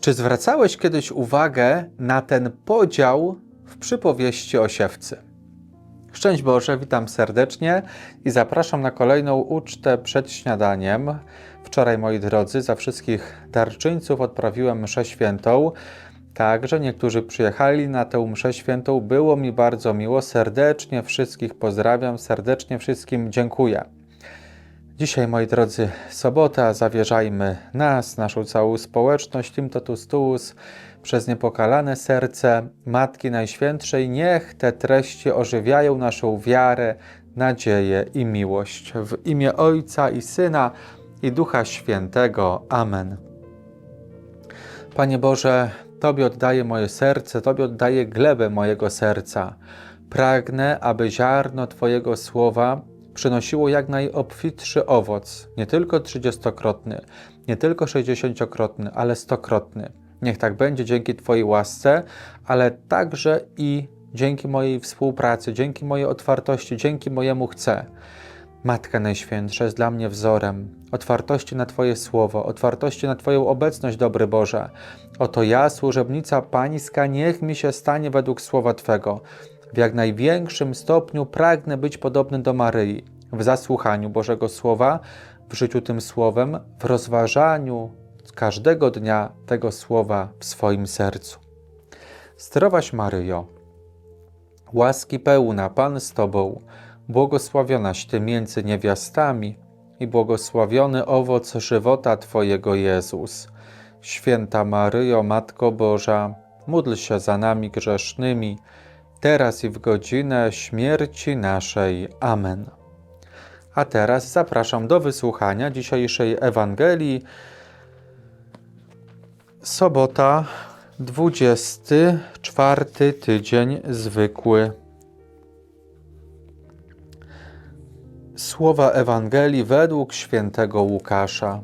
Czy zwracałeś kiedyś uwagę na ten podział w przypowieści o siewcy? Szczęść Boże, witam serdecznie i zapraszam na kolejną ucztę przed śniadaniem. Wczoraj, moi drodzy, za wszystkich darczyńców odprawiłem mszę świętą. Także niektórzy przyjechali na tę mszę świętą. Było mi bardzo miło. Serdecznie wszystkich pozdrawiam, serdecznie wszystkim dziękuję. Dzisiaj, moi drodzy, sobota, zawierzajmy nas, naszą całą społeczność, Tim Totus Tuus, przez niepokalane serce Matki Najświętszej. Niech te treści ożywiają naszą wiarę, nadzieję i miłość. W imię Ojca i Syna i Ducha Świętego. Amen. Panie Boże, Tobie oddaję moje serce, Tobie oddaję glebę mojego serca. Pragnę, aby ziarno Twojego słowa przynosiło jak najobfitszy owoc, nie tylko trzydziestokrotny, nie tylko sześćdziesięciokrotny, ale stokrotny. Niech tak będzie dzięki Twojej łasce, ale także i dzięki mojej współpracy, dzięki mojej otwartości, dzięki mojemu chcę. Matka Najświętsza jest dla mnie wzorem otwartości na Twoje słowo, otwartości na Twoją obecność, dobry Boże. Oto ja, służebnica Pańska, niech mi się stanie według słowa Twego. W jak największym stopniu pragnę być podobny do Maryi, w zasłuchaniu Bożego Słowa, w życiu tym Słowem, w rozważaniu każdego dnia tego Słowa w swoim sercu. Zdrowaś Maryjo, łaski pełna, Pan z Tobą, błogosławionaś Ty między niewiastami i błogosławiony owoc żywota Twojego Jezus. Święta Maryjo, Matko Boża, módl się za nami grzesznymi, teraz i w godzinę śmierci naszej. Amen. A teraz zapraszam do wysłuchania dzisiejszej Ewangelii. Sobota, 24 tydzień zwykły. Słowa Ewangelii według świętego Łukasza.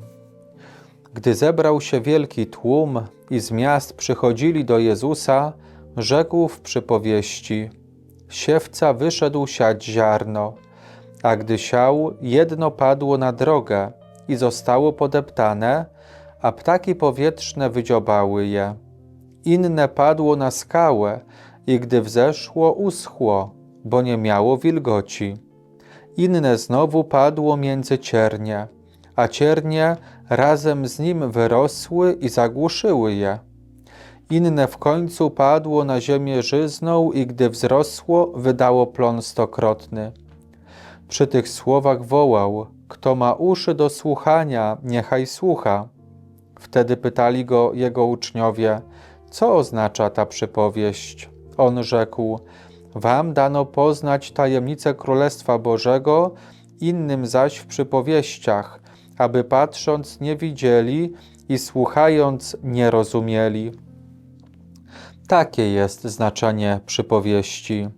Gdy zebrał się wielki tłum i z miast przychodzili do Jezusa, rzekł w przypowieści: Siewca wyszedł siać ziarno, a gdy siał, jedno padło na drogę i zostało podeptane, a ptaki powietrzne wydziobały je. Inne padło na skałę i gdy wzeszło, uschło, bo nie miało wilgoci. Inne znowu padło między ciernie, a ciernie razem z nim wyrosły i zagłuszyły je. Inne w końcu padło na ziemię żyzną i gdy wzrosło, wydało plon stokrotny. Przy tych słowach wołał, kto ma uszy do słuchania, niechaj słucha. Wtedy pytali go jego uczniowie, co oznacza ta przypowieść. On rzekł, wam dano poznać tajemnicę Królestwa Bożego, innym zaś w przypowieściach, aby patrząc nie widzieli i słuchając nie rozumieli. Takie jest znaczenie przypowieści.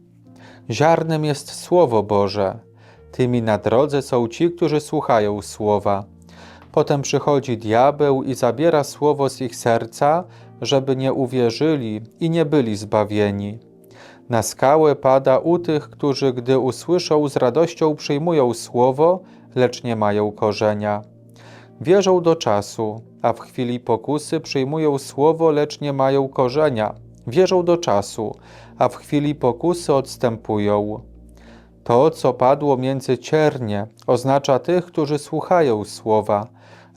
Ziarnem jest Słowo Boże. Tymi na drodze są ci, którzy słuchają Słowa. Potem przychodzi diabeł i zabiera Słowo z ich serca, żeby nie uwierzyli i nie byli zbawieni. Na skałę pada u tych, którzy gdy usłyszą z radością przyjmują Słowo, lecz nie mają korzenia. Wierzą do czasu, a w chwili pokusy przyjmują Słowo, lecz nie mają korzenia wierzą do czasu, a w chwili pokusy odstępują. To, co padło między ciernie, oznacza tych, którzy słuchają słowa,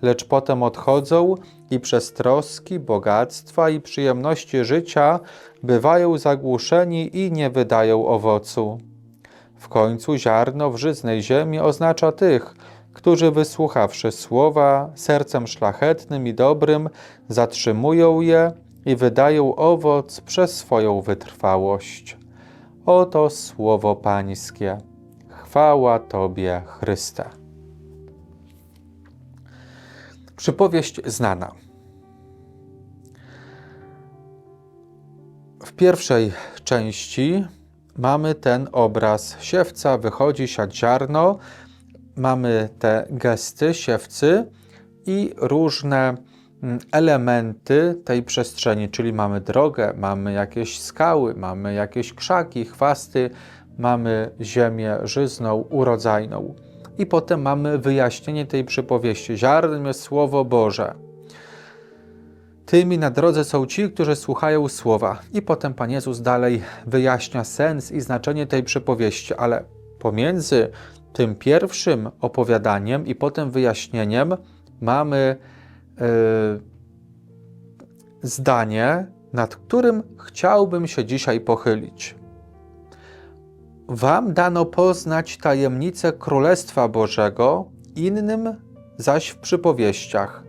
lecz potem odchodzą i przez troski, bogactwa i przyjemności życia bywają zagłuszeni i nie wydają owocu. W końcu ziarno w żyznej ziemi oznacza tych, którzy wysłuchawszy słowa sercem szlachetnym i dobrym, zatrzymują je i wydają owoc przez swoją wytrwałość. Oto słowo Pańskie. Chwała Tobie, Chryste. Przypowieść znana. W pierwszej części mamy ten obraz siewca, wychodzi siać ziarno, mamy te gesty siewcy i różne elementy tej przestrzeni, czyli mamy drogę, mamy jakieś skały, mamy jakieś krzaki, chwasty, mamy ziemię żyzną, urodzajną. I potem mamy wyjaśnienie tej przypowieści. Ziarnem jest Słowo Boże. Tymi na drodze są ci, którzy słuchają słowa. I potem Pan Jezus dalej wyjaśnia sens i znaczenie tej przypowieści, ale pomiędzy tym pierwszym opowiadaniem i potem wyjaśnieniem mamy zdanie, nad którym chciałbym się dzisiaj pochylić. Wam dano poznać tajemnicę Królestwa Bożego, innym zaś w przypowieściach,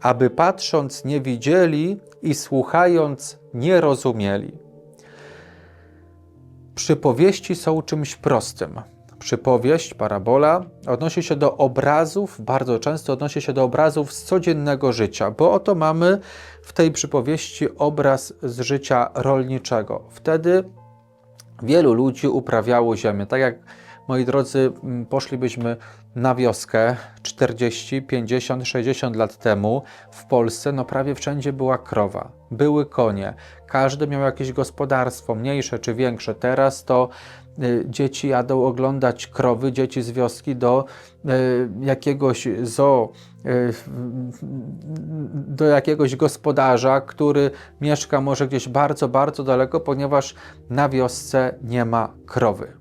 aby patrząc nie widzieli i słuchając nie rozumieli. Przypowieści są czymś prostym. Przypowieść, parabola odnosi się do obrazów, bardzo często odnosi się do obrazów z codziennego życia, bo oto mamy w tej przypowieści obraz z życia rolniczego. Wtedy wielu ludzi uprawiało ziemię. Tak jak moi drodzy, mm, poszlibyśmy na wioskę 40, 50, 60 lat temu w Polsce, no prawie wszędzie była krowa, były konie, każdy miał jakieś gospodarstwo, mniejsze czy większe. Teraz to dzieci jadą oglądać krowy, dzieci z wioski do y, jakiegoś zoo, y, do jakiegoś gospodarza, który mieszka może gdzieś bardzo, bardzo daleko, ponieważ na wiosce nie ma krowy.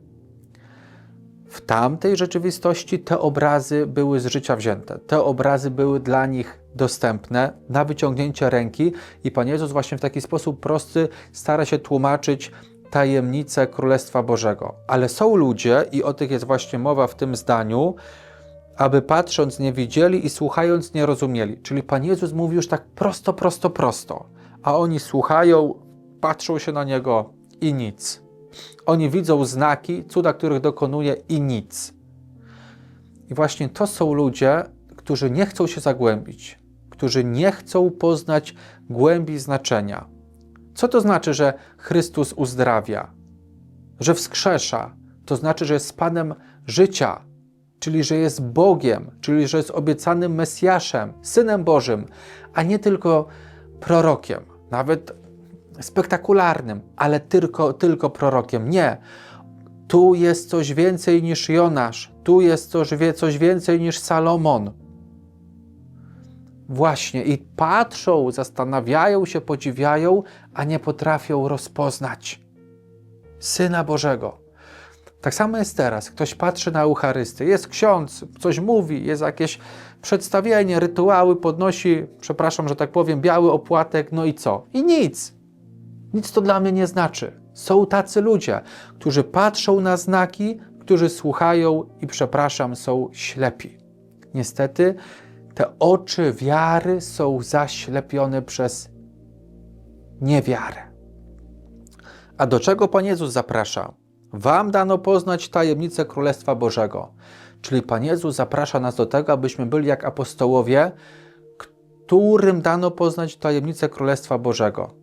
W tamtej rzeczywistości te obrazy były z życia wzięte. Te obrazy były dla nich dostępne na wyciągnięcie ręki i Pan Jezus właśnie w taki sposób prosty stara się tłumaczyć tajemnicę Królestwa Bożego. Ale są ludzie, i o tych jest właśnie mowa w tym zdaniu, aby patrząc nie widzieli i słuchając nie rozumieli. Czyli Pan Jezus mówi już tak prosto, prosto, prosto, a oni słuchają, patrzą się na Niego i nic. Oni widzą znaki, cuda, których dokonuje i nic. I właśnie to są ludzie, którzy nie chcą się zagłębić, którzy nie chcą poznać głębi znaczenia. Co to znaczy, że Chrystus uzdrawia, że wskrzesza? To znaczy, że jest Panem życia, czyli że jest Bogiem, czyli że jest obiecanym Mesjaszem, Synem Bożym, a nie tylko prorokiem. Nawet spektakularnym, ale tylko, tylko prorokiem. Nie. Tu jest coś więcej niż Jonasz, tu jest coś, coś więcej niż Salomon. Właśnie, i patrzą, zastanawiają się, podziwiają, a nie potrafią rozpoznać Syna Bożego. Tak samo jest teraz. Ktoś patrzy na Eucharystię, jest ksiądz, coś mówi, jest jakieś przedstawienie, rytuały, podnosi, przepraszam, że tak powiem, biały opłatek, no i co? I nic. Nic to dla mnie nie znaczy. Są tacy ludzie, którzy patrzą na znaki, którzy słuchają i, przepraszam, są ślepi. Niestety, te oczy wiary są zaślepione przez niewiarę. A do czego Pan Jezus zaprasza? Wam dano poznać tajemnicę Królestwa Bożego. Czyli Pan Jezus zaprasza nas do tego, abyśmy byli jak apostołowie, którym dano poznać tajemnicę Królestwa Bożego.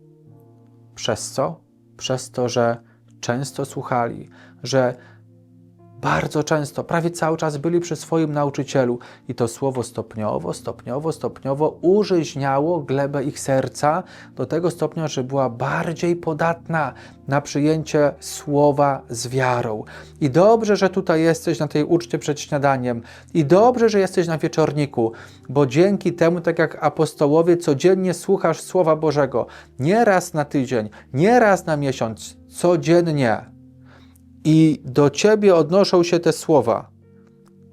Przez co? Przez to, że często słuchali, że bardzo często, prawie cały czas byli przy swoim nauczycielu i to słowo stopniowo, stopniowo, stopniowo użyźniało glebę ich serca do tego stopnia, że była bardziej podatna na przyjęcie słowa z wiarą. I dobrze, że tutaj jesteś na tej uczcie przed śniadaniem. I dobrze, że jesteś na wieczorniku, bo dzięki temu, tak jak apostołowie, codziennie słuchasz Słowa Bożego, nie raz na tydzień, nie raz na miesiąc, codziennie i do Ciebie odnoszą się te słowa.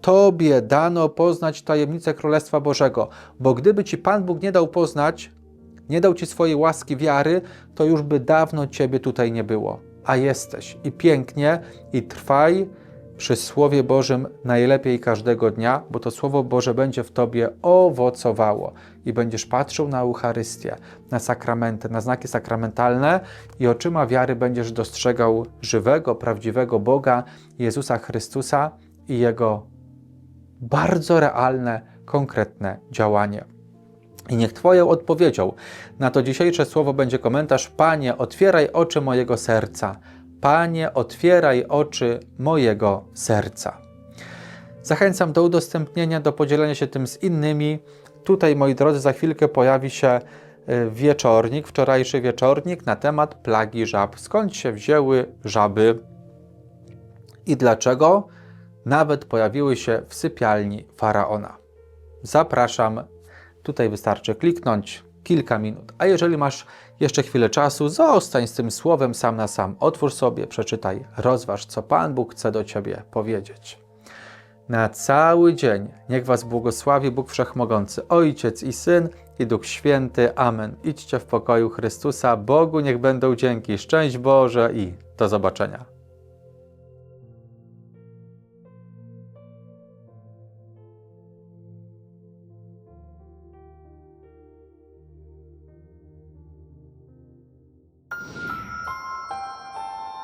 Tobie dano poznać tajemnicę Królestwa Bożego, bo gdyby Ci Pan Bóg nie dał poznać, nie dał Ci swojej łaski wiary, to już by dawno Ciebie tutaj nie było. A jesteś i pięknie, i trwaj przy Słowie Bożym najlepiej każdego dnia, bo to Słowo Boże będzie w Tobie owocowało i będziesz patrzył na Eucharystię, na sakramenty, na znaki sakramentalne i oczyma wiary będziesz dostrzegał żywego, prawdziwego Boga, Jezusa Chrystusa i Jego bardzo realne, konkretne działanie. I niech Twoją odpowiedzią na to dzisiejsze słowo będzie komentarz: Panie, otwieraj oczy mojego serca Panie, otwieraj oczy mojego serca. Zachęcam do udostępnienia, do podzielenia się tym z innymi. Tutaj, moi drodzy, za chwilkę pojawi się y, wieczornik, wczorajszy wieczornik na temat plagi żab. Skąd się wzięły żaby i dlaczego nawet pojawiły się w sypialni faraona. Zapraszam. Tutaj wystarczy kliknąć kilka minut. A jeżeli masz jeszcze chwilę czasu, zostań z tym słowem sam na sam. Otwórz sobie, przeczytaj, rozważ, co Pan Bóg chce do ciebie powiedzieć. Na cały dzień niech Was błogosławi Bóg Wszechmogący, Ojciec i Syn i Duch Święty. Amen. Idźcie w pokoju Chrystusa. Bogu niech będą dzięki. Szczęść Boże i do zobaczenia.